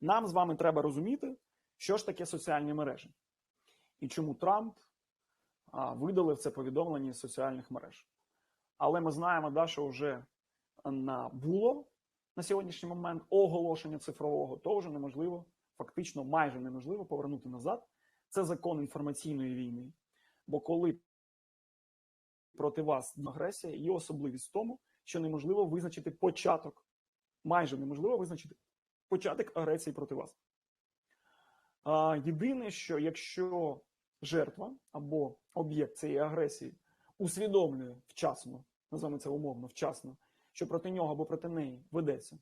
Нам з вами треба розуміти, що ж таке соціальні мережі і чому Трамп видалив це повідомлення з соціальних мереж. Але ми знаємо, да, що вже на було на сьогоднішній момент оголошення цифрового, то вже неможливо, фактично майже неможливо повернути назад. Це закон інформаційної війни. Бо коли проти вас агресія, є особливість в тому, що неможливо визначити початок, майже неможливо визначити початок агресії проти вас. А, Єдине, що якщо жертва або об'єкт цієї агресії усвідомлює вчасно, називаємо це умовно, вчасно, що проти нього або проти неї ведеться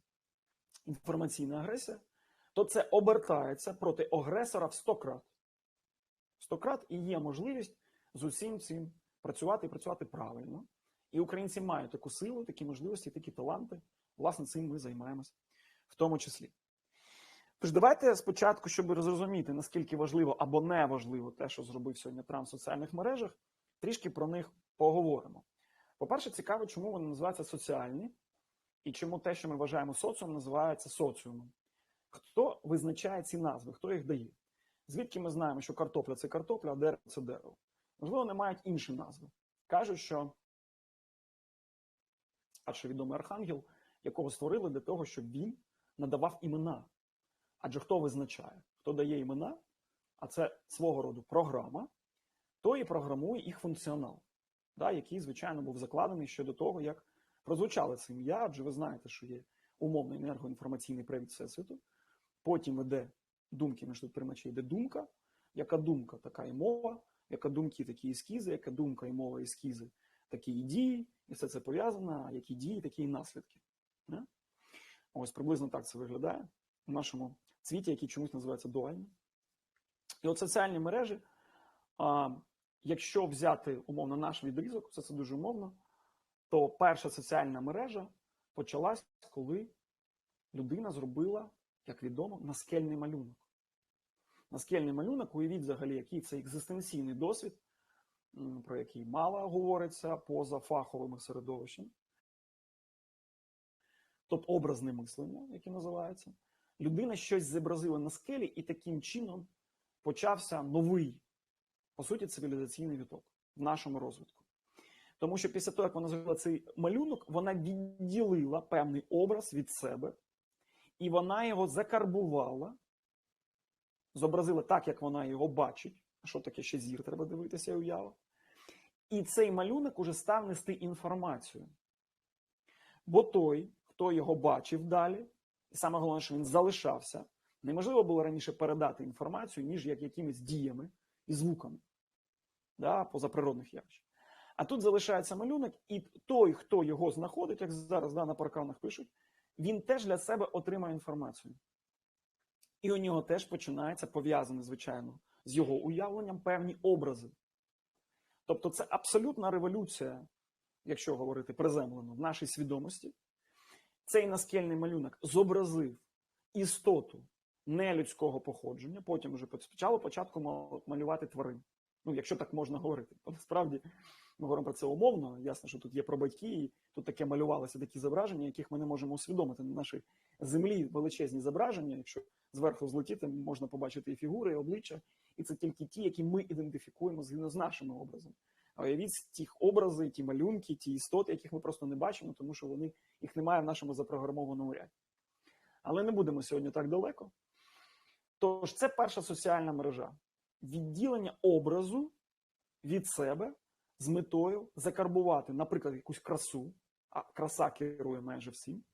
інформаційна агресія, то це обертається проти агресора в 100 крат. В 100 крат і є можливість з усім цим працювати і працювати правильно. І українці мають таку силу, такі можливості, такі таланти. Власне, цим ми займаємось в тому числі. Тож давайте спочатку, щоб зрозуміти, наскільки важливо або не важливо те, що зробив сьогодні Трамп в соціальних мережах, трішки про них поговоримо. По-перше, цікаво, чому вони називаються соціальні, і чому те, що ми вважаємо соціумом, називається соціумом. Хто визначає ці назви, хто їх дає? Звідки ми знаємо, що картопля це картопля, а дерево це дерево? Можливо, вони мають інші назви. Кажуть, що перший відомий архангел, якого створили для того, щоб він надавав імена. Адже хто визначає, хто дає імена, а це свого роду програма, то і програмує їх функціонал, да, який, звичайно, був закладений ще до того, як прозвучали це ім'я, адже ви знаєте, що є умовний енергоінформаційний привід Всесвіту. Потім іде думки між тут приймачі, йде думка. Яка думка, така і мова, яка думки, такі ескізи, яка думка і мова ескізи, такі і дії, і все це пов'язано, які дії, такі і наслідки. Не? Ось приблизно так це виглядає в нашому світі, який чомусь називається дуальним. І от соціальні мережі, а, якщо взяти умовно наш відрізок, це, це дуже умовно, то перша соціальна мережа почалась, коли людина зробила, як відомо, наскельний малюнок. Наскельний малюнок, уявіть взагалі, який це екзистенційний досвід, про який мало говориться поза фаховим середовищем. Тобто образне мислення, яке називається. Людина щось зобразила на скелі, і таким чином почався новий, по суті, цивілізаційний віток в нашому розвитку. Тому що після того, як вона зробила цей малюнок, вона відділила певний образ від себе, і вона його закарбувала, зобразила так, як вона його бачить. Що таке ще зір, треба дивитися і уява. І цей малюнок уже став нести інформацію. Бо той, хто його бачив далі, і саме головне, що він залишався, неможливо було раніше передати інформацію, ніж як якимись діями і звуками да, позаприродних явищ. А тут залишається малюнок, і той, хто його знаходить, як зараз да, на парканах пишуть, він теж для себе отримає інформацію. І у нього теж починається пов'язане, звичайно, з його уявленням певні образи. Тобто це абсолютна революція, якщо говорити приземлено, в нашій свідомості. Цей наскельний малюнок зобразив істоту нелюдського походження, потім вже спочатку початку малювати тварин. Ну, якщо так можна говорити. Бо насправді ми говоримо про це умовно. Ясно, що тут є про батьки, і тут таке малювалося такі зображення, яких ми не можемо усвідомити на нашій землі величезні зображення. Якщо зверху злетіти, можна побачити і фігури, і обличчя, і це тільки ті, які ми ідентифікуємо згідно з нашими образами. Уявіть тих образи, ті малюнки, ті істоти, яких ми просто не бачимо, тому що вони їх немає в нашому запрограмованому ряді. Але не будемо сьогодні так далеко. Тож це перша соціальна мережа відділення образу від себе з метою закарбувати, наприклад, якусь красу, а краса керує майже всім,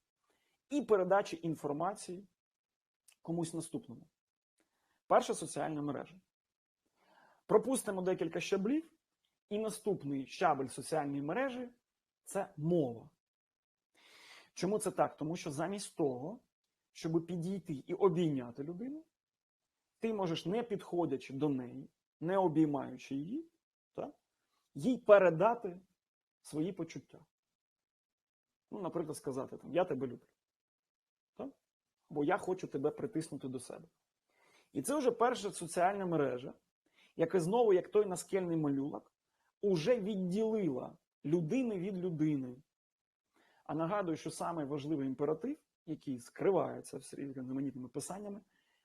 і передачі інформації комусь наступному. Перша соціальна мережа. Пропустимо декілька щаблів, і наступний щабель соціальної мережі це мова. Чому це так? Тому що замість того, щоб підійти і обійняти людину, ти можеш, не підходячи до неї, не обіймаючи її, так, їй передати свої почуття. Ну, наприклад, сказати, там, я тебе люблю. Так? Бо я хочу тебе притиснути до себе. І це вже перша соціальна мережа, яка знову, як той наскельний малюнок, уже відділила людини від людини. А нагадую, що важливий імператив який скривається в різноманітними писаннями,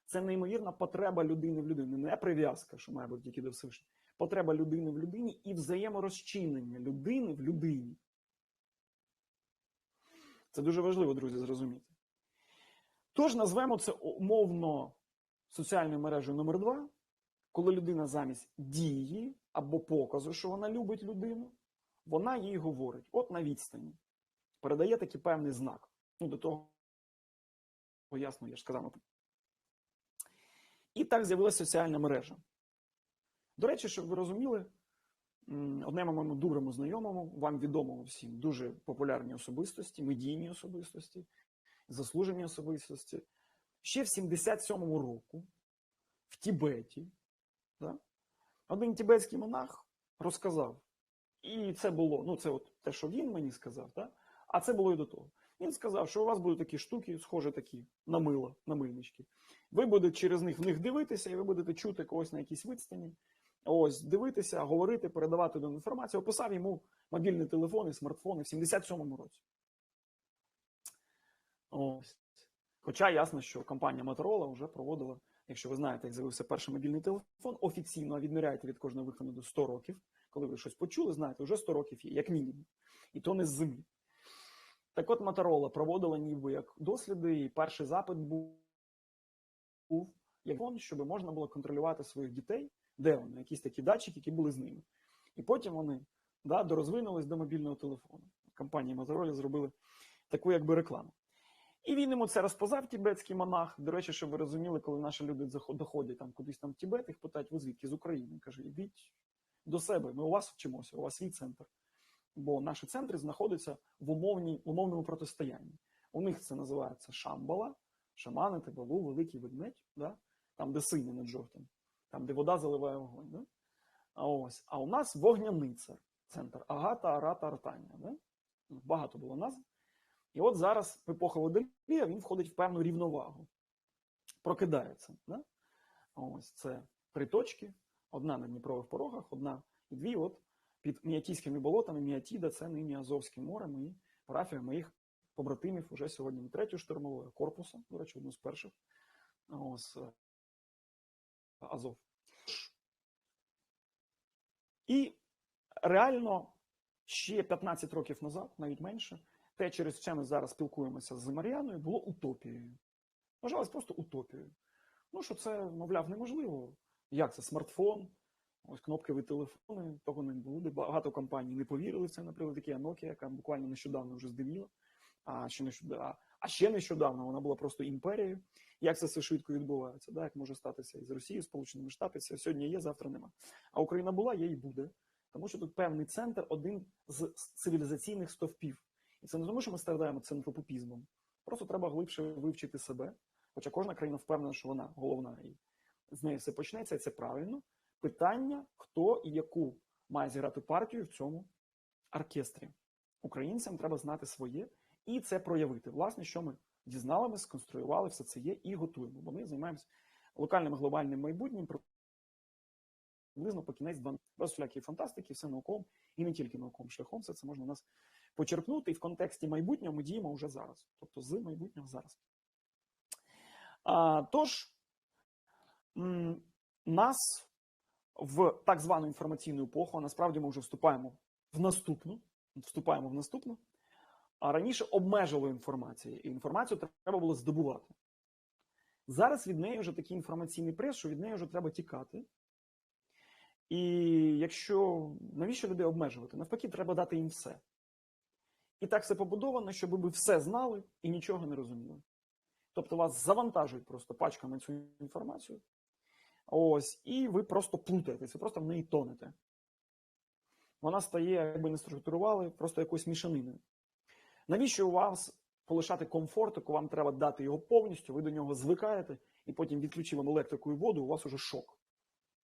це неймовірна потреба людини в людині, не прив'язка, що має бути тільки до Всевишнього. Потреба людини в людині і взаєморозчинення людини в людині. Це дуже важливо, друзі, зрозуміти. Тож назвемо це умовно соціальною мережею номер два, коли людина замість дії або показу, що вона любить людину, вона їй говорить, от на відстані, передає такий певний знак. Ну, до того, ясно, я ж сказав. І так з'явилася соціальна мережа. До речі, щоб ви розуміли, одному моєму доброму знайомому, вам відомому всім, дуже популярні особистості, медійні особистості, заслужені особистості, ще в 77-му року в Тібеті, да, один тібетський монах розказав, і це було, ну це от те, що він мені сказав, да, а це було і до того. Він сказав, що у вас будуть такі штуки, схожі такі на мило, на мильнички. Ви будете через них в них дивитися, і ви будете чути когось на якійсь відстані. Ось, дивитися, говорити, передавати до інформацію. Описав йому мобільний телефон і смартфони в 77-му році. Ось. Хоча ясно, що компанія Motorola вже проводила, якщо ви знаєте, як з'явився перший мобільний телефон, офіційно відміряєте від кожного виходу до 100 років. Коли ви щось почули, знаєте, вже 100 років є, як мінімум. І то не з землі. Так от Моторола проводила ніби як досліди, і перший запит був, як он, щоб можна було контролювати своїх дітей, де вони, якісь такі датчики, які були з ними. І потім вони да, дорозвинулись до мобільного телефону. Компанії Motorola зробили таку якби рекламу. І він йому це розпозав тібетський монах. До речі, щоб ви розуміли, коли наші люди доходять там кудись там в Тібет, їх питають, ви звідки з України. Каже, ідіть до себе, ми у вас вчимося, у вас свій центр бо наші центри знаходяться в умовній, умовному протистоянні. У них це називається Шамбала, шамани, Тебалу, Великий Ведмедь, да? там, де сині над жовтим, там, де вода заливає вогонь. Да? А ось, а у нас вогняниця, центр Агата, Арата, Артання. Да? Багато було назв. І от зараз в епоху Водолія він входить в певну рівновагу, прокидається. Да? Ось це три точки: одна на Дніпрових порогах, одна і дві. от під Міатійськими болотами. Міатіда це нині Азовське море, мої парафія моїх побратимів уже сьогодні не третьою штурмовою корпусом, до речі, одну з перших. Ось е, Азов. І реально ще 15 років назад, навіть менше, те, через що ми зараз спілкуємося з Мар'яною, було утопією. Вважалось просто утопією. Ну, що це, мовляв, неможливо. Як це смартфон? Ось кнопкові телефони, того не буде. Багато компаній не повірили в це, наприклад, такі Nokia, яка буквально нещодавно вже здиміла. А ще нещодавно, а ще нещодавно вона була просто імперією. Як це все швидко відбувається? Да? Як може статися із Росією, Сполученими Штатами? Сьогодні є, завтра нема. А Україна була, є і буде. Тому що тут певний центр один з цивілізаційних стовпів. І це не тому, що ми страдаємо центропопізмом. Просто треба глибше вивчити себе. Хоча кожна країна впевнена, що вона головна і з неї все почнеться, і це правильно питання, хто і яку має зіграти партію в цьому оркестрі. Українцям треба знати своє і це проявити. Власне, що ми дізналися, сконструювали, все це є і готуємо. Бо ми займаємося локальним глобальним майбутнім приблизно по кінець 12. без всілякої фантастики, все науковим і не тільки науковим шляхом, все це можна у нас почерпнути. І в контексті майбутнього ми діємо вже зараз, тобто з майбутнього зараз. А, Тож нас в так звану інформаційну епоху, а насправді ми вже вступаємо в наступну. Вступаємо в наступну. А раніше обмежили інформацію, і інформацію треба було здобувати. Зараз від неї вже такий інформаційний прес, що від неї вже треба тікати. І якщо навіщо людей обмежувати? Навпаки, треба дати їм все. І так все побудовано, щоб ви все знали і нічого не розуміли. Тобто вас завантажують просто пачками цю інформацію, Ось, і ви просто плутаєтесь, ви просто в неї тонете. Вона стає, якби не структурували, просто якоюсь мішаниною. Навіщо у вас полишати комфорт, коли вам треба дати його повністю, ви до нього звикаєте, і потім відключив вам електрику і воду, у вас уже шок.